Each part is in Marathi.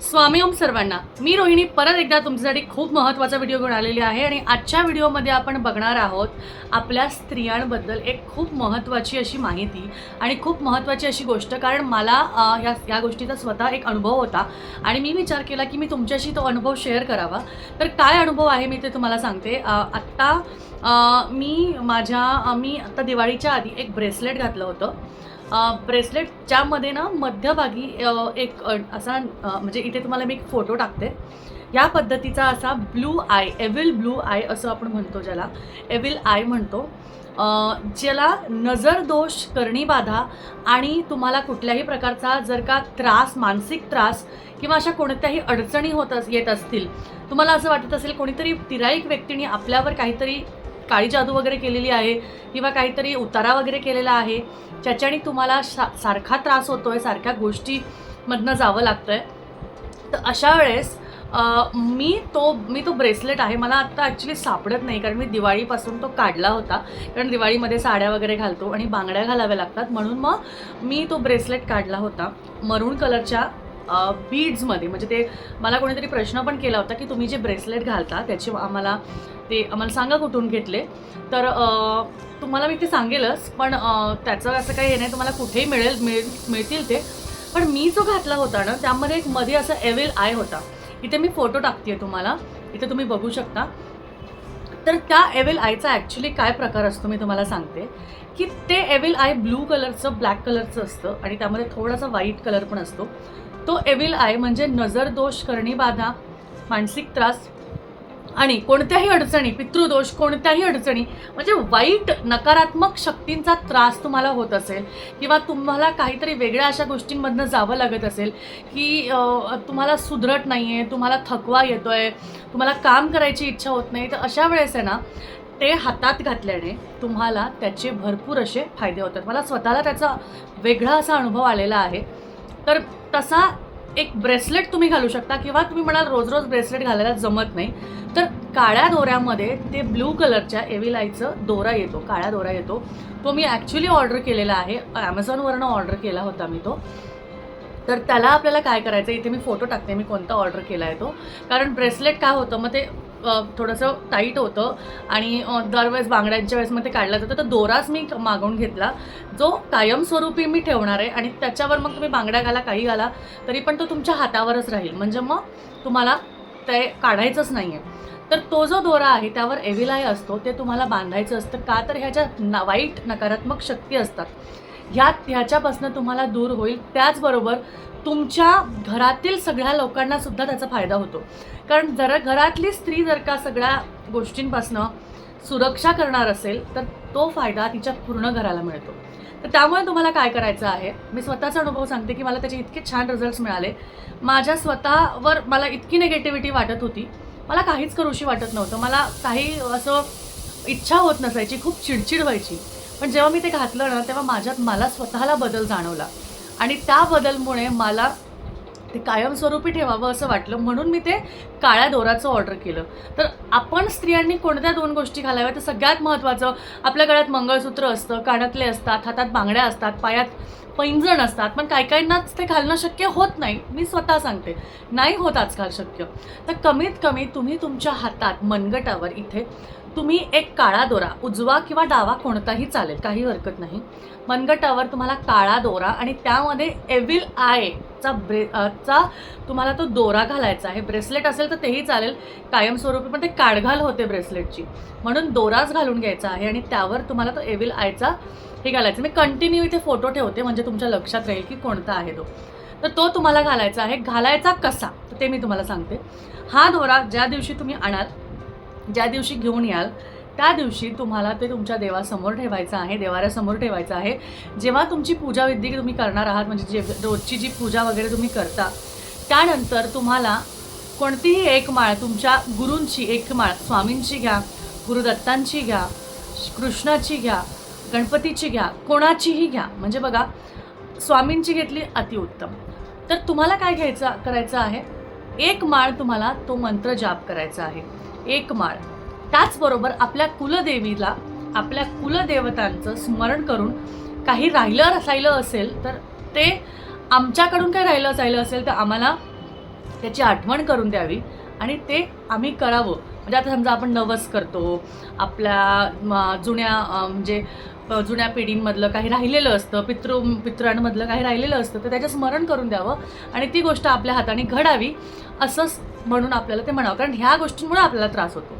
स्वामी ओम सर्वांना. मी रोहिणी परत एकदा तुमच्यासाठी खूप महत्त्वाचा व्हिडिओ घेऊन आलेली आहे आणि आजच्या व्हिडिओमध्ये आपण बघणार आहोत आपल्या स्त्रियांबद्दल एक खूप महत्त्वाची अशी माहिती आणि खूप महत्त्वाची अशी गोष्ट. कारण मला ह्या या गोष्टीचा स्वतः एक अनुभव होता आणि मी विचार केला की मी तुमच्याशी तो अनुभव शेअर करावा. तर काय अनुभव आहे मी ते तुम्हाला सांगते. आत्ता मी माझ्या मी आत्ता दिवाळीच्या आधी एक ब्रेसलेट घातलं होतं. ब्रेसलेटच्यामध्ये ना मध्यभागी एक असा म्हणजे इथे तुम्हाला मी एक फोटो टाकते. या पद्धतीचा असा blue eye evil blue eye असं आपण म्हणतो ज्याला. एव्हिल आय म्हणतो. ज्याला नजर दोष बाधा आणि तुम्हाला कुठल्याही प्रकारचा जर का त्रास मानसिक त्रास किंवा अशा कोणत्याही अडचणी होत अस येत असतील तुम्हाला असं वाटत असेल कोणीतरी तिराईक व्यक्तीने आपल्यावर काहीतरी काळी जादू वगैरे केलेली आहे किंवा काहीतरी उतारा वगैरे केलेला आहे ज्याच्याने तुम्हाला शा सारखा त्रास होतो आहे सारख्या गोष्टीमधनं जावं लागतं आहे तर अशा वेळेस मी तो मी तो ब्रेसलेट आहे मला आत्ता ॲक्च्युली सापडत नाही कारण मी दिवाळीपासून तो काढला होता. कारण दिवाळीमध्ये साड्या वगैरे घालतो आणि बांगड्या घालाव्या लागतात. म्हणून मग मी तो ब्रेसलेट काढला होता मरून कलरच्या बीड्समध्ये म्हणजे ते मला कोणीतरी प्रश्न पण केला होता की तुम्ही जे ब्रेसलेट घालता त्याचे आम्हाला ते आम्हाला सांगा कुठून घेतले. तर तुम्हाला मी ते सांगेलच पण त्याचं असं काही हे नाही तुम्हाला कुठेही मिळेल मिळ मिळतील ते. पण मी जो घातला होता ना त्यामध्ये एक मध्ये असं एवेल आय होता. इथे मी फोटो टाकते तुम्हाला. इथे तुम्ही बघू शकता. तर त्या एवेल आयचा ॲक्च्युली काय प्रकार असतो मी तुम्हाला सांगते. की ते एवेल आय ब्लू कलरचं ब्लॅक कलरचं असतं आणि त्यामध्ये थोडासा व्हाईट कलर पण असतो. तो एविल आय म्हणजे नजर दोष करणी बाधा मानसिक त्रास आणि कोणत्याही अडचणी पितृदोष कोणत्याही अडचणी म्हणजे वाईट नकारात्मक शक्तींचा त्रास तुम्हाला होत असेल किंवा तुम्हाला काहीतरी वेगळ्या अशा गोष्टींमधनं जावं लागत असेल की तुम्हाला सुधरट नाही आहे तुम्हाला थकवा येतो आहे तुम्हाला काम करायची इच्छा होत नाही तर अशा वेळेस आहे ना ते हातात घातल्याने तुम्हाला त्याचे भरपूर असे फायदे होतात. मला स्वतःला त्याचा वेगळा असा अनुभव आलेला आहे. तर तसा एक ब्रेसलेट तुम्ही घालू शकता किंवा तुम्ही म्हणाल रोज रोज ब्रेसलेट घालायला जमत नाही. तर काळ्या दोऱ्यामध्ये ते ब्लू कलरच्या एव्हिलाईचं दोरा येतो काळ्या दोरा येतो. तो मी ॲक्च्युली ऑर्डर केलेला आहे. ॲमेझॉनवरनं ऑर्डर केला होता मी तो. तर त्याला आपल्याला काय करायचं इथे मी फोटो टाकते. मी कोणता ऑर्डर केला आहे तो? कारण ब्रेसलेट काय होतं? मग ते थोडंसं टाईट होतं. आणि दरवेळेस बांगड्यांच्या वेळेस मग ते काढलं जातं. तर दोराच मी मागवून घेतला. जो कायमस्वरूपी मी ठेवणार आहे आणि त्याच्यावर मग तुम्ही बांगड्या घाला काही घाला तरी पण तो तुमच्या हातावरच राहील. म्हणजे मग तुम्हाला ते काढायचंच नाही आहे तर तो जो दोरा आहे त्यावर एव्हिलाय असतो ते तुम्हाला बांधायचं असतं. का तर ह्याच्या ना वाईट नकारात्मक शक्ती असतात. ह्या ह्याच्यापासून तुम्हाला दूर होईल. त्याचबरोबर तुमच्या घरातील सगळ्या लोकांना सुद्धा त्याचा फायदा होतो. कारण जर घरातली स्त्री जर का सगळ्या गोष्टींपासनं सुरक्षा करणार असेल तर तो फायदा तिच्या पूर्ण घराला मिळतो. तर त्यामुळे तुम्हाला काय करायचं आहे? मी स्वतःचा अनुभव सांगते की मला त्याचे इतके छान रिझल्ट्स मिळाले. माझ्या स्वतःवर मला इतकी निगेटिव्हिटी वाटत होती. मला काहीच करूशी वाटत नव्हतं. मला काही असं इच्छा होत नसायची खूप चिडचिड व्हायची. पण जेव्हा मी ते घातलं ना तेव्हा माझ्यात मला स्वतःला बदल जाणवला. आणि त्या बदलमुळे मला ते कायमस्वरूपी ठेवावं असं वाटलं. म्हणून मी ते काळ्या दोराचं ऑर्डर केलं. तर आपण स्त्रियांनी कोणत्या दोन गोष्टी घालाव्या तर सगळ्यात महत्त्वाचं आपल्या गळ्यात मंगळसूत्र असतं कानातले असतात हातात बांगड्या असतात पायात पैंजण असतात. पण काही काहींनाच ते घालणं शक्य होत नाही. मी स्वतः सांगते. नाही होत आजकाल शक्य. तर कमीत कमी तुम्ही तुमच्या हातात मनगटावर इथे तुम्ही एक काळा दोरा उजवा किंवा डावा कोणताही चालेल काही हरकत नाही. मनगटावर तुम्हाला काळा दोरा आणि त्यामध्ये एव्हिल आयचा ब्रे चा तुम्हाला तो दोरा घालायचा आहे. ब्रेसलेट असेल तर तेही चालेल. कायमस्वरूपी पण ते काढघाल होते ब्रेसलेटची म्हणून दोराच घालून घ्यायचा आहे आणि त्यावर तुम्हाला तो एव्हिल आयचा हे घालायचं. मी कंटिन्यू इथे फोटो ठेवते म्हणजे तुमच्या लक्षात राहील की कोणता आहे तो. तर तो तुम्हाला घालायचा आहे. घालायचा कसा? तर ते मी तुम्हाला सांगते. हा दोरा ज्या दिवशी तुम्ही आणाल ज्या दिवशी घेऊन याल त्या दिवशी तुम्हाला ते तुमच्या देवासमोर ठेवायचं आहे देवाऱ्यासमोर ठेवायचं आहे. जेव्हा तुमची पूजा तुम्ही करणार आहात म्हणजे जे रोजची जी पूजा वगैरे तुम्ही करता त्यानंतर तुम्हाला कोणतीही एक माळ तुमच्या गुरूंची एक माळ स्वामींची घ्या गुरुदत्तांची घ्या कृष्णाची घ्या गणपतीची घ्या कोणाचीही घ्या. म्हणजे बघा स्वामींची घेतली अतिउत्तम. तर तुम्हाला काय घ्यायचं करायचं आहे? एक माळ तुम्हाला तो मंत्र जाप करायचा आहे. एक माळ. त्याचबरोबर आपल्या कुलदेवीला आपल्या कुलदेवतांचं स्मरण करून काही राहिलं रसायलं असेल तर ते आमच्याकडून काही राहिलं असायलं असेल तर आम्हाला त्याची आठवण करून द्यावी आणि ते आम्ही करावं. म्हणजे आता समजा आपण नवस करतो आपल्या जुन्या म्हणजे जुन्या पिढींमधलं काही राहिलेलं असतं पितृ पित्रांमधलं काही राहिलेलं असतं तर त्याचं स्मरण करून द्यावं आणि ती गोष्ट आपल्या हाताने घडावी असंच म्हणून आपल्याला ते म्हणावं. कारण ह्या गोष्टींमुळे आपल्याला त्रास होतो.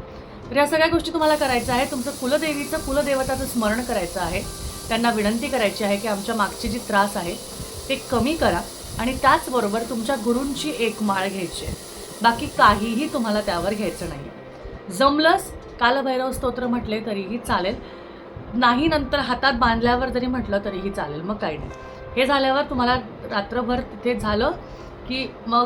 तर या सगळ्या गोष्टी तुम्हाला करायच्या आहे तुमचं कुलदेवीचं कुलदेवताचं स्मरण करायचं आहे. त्यांना विनंती करायची आहे की आमच्या मागचे जे त्रास आहे ते कमी करा आणि त्याचबरोबर तुमच्या गुरूंची एक माळ घ्यायची आहे. बाकी काहीही तुम्हाला त्यावर घ्यायचं नाही. जमलंच कालभैरव स्तोत्र म्हटले तरीही चालेल. नाही नंतर हातात बांधल्यावर जरी म्हटलं तरीही चालेल मग काही नाही. हे झाल्यावर तुम्हाला रात्रभर तिथे झालं की मग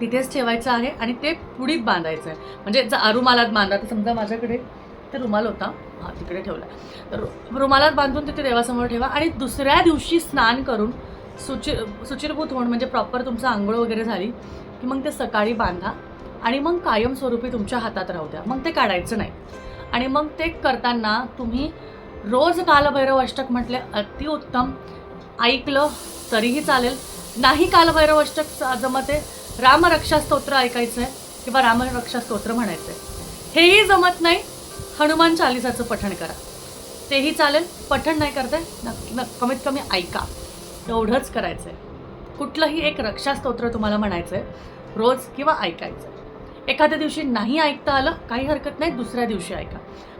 तिथेच ठेवायचं आहे आणि ते पुडीत बांधायचं आहे. म्हणजे ज- रुमालात बांधा तर समजा माझ्याकडे ते रुमाल होता. हा तिकडे ठेवला. तर रुमालात बांधून तिथे देवासमोर ठेवा आणि दुसऱ्या दिवशी स्नान करून सुचिर सुचिरभूत होऊन म्हणजे प्रॉपर तुमचं आंघोळ वगैरे झाली की मग ते सकाळी बांधा आणि मग कायमस्वरूपी तुमच्या हातात राहू द्या. मग ते काढायचं नाही. आणि मग ते करताना तुम्ही रोज कालभैरव अष्टक म्हटले अतिउत्तम ऐकलं तरीही चालेल. नाही कालभैरव अष्टक जमते. रामरक्षा स्तोत्र ऐकायचं आहे किंवा रामरक्षा स्तोत्र म्हणायचं आहे हेही जमत नाही. हनुमान चालिसाचं पठण करा. तेही चालेल. पठण नाही करते नक्की न कमीत कमी ऐका. एवढंच करायचं आहे कुठलंही एक रक्षा स्तोत्र तुम्हाला म्हणायचं आहे रोज किंवा ऐकायचं आहे एखाद्या दिवशी नाही ऐकता आलं काही हरकत नाही दुसऱ्या दिवशी ऐका.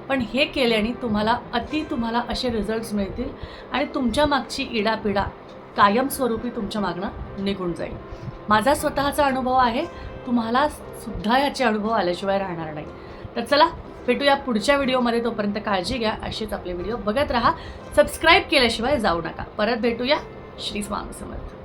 पण हे केल्याने तुम्हाला अति तुम्हाला असे रिझल्ट्स मिळतील आणि तुमच्या मागची इडापिडा कायमस्वरूपी तुमच्या मागणं निघून जाईल. माझा स्वतःचा अनुभव आहे तुम्हाला सुद्धा याचे अनुभव आल्याशिवाय राहणार नाही. तर चला भेटूया पुढच्या व्हिडिओमध्ये. तोपर्यंत काळजी घ्या असेच आपले व्हिडिओ बघत राहा. सबस्क्राईब केल्याशिवाय जाऊ नका. परत भेटूया. श्री स्वामी समर्थ.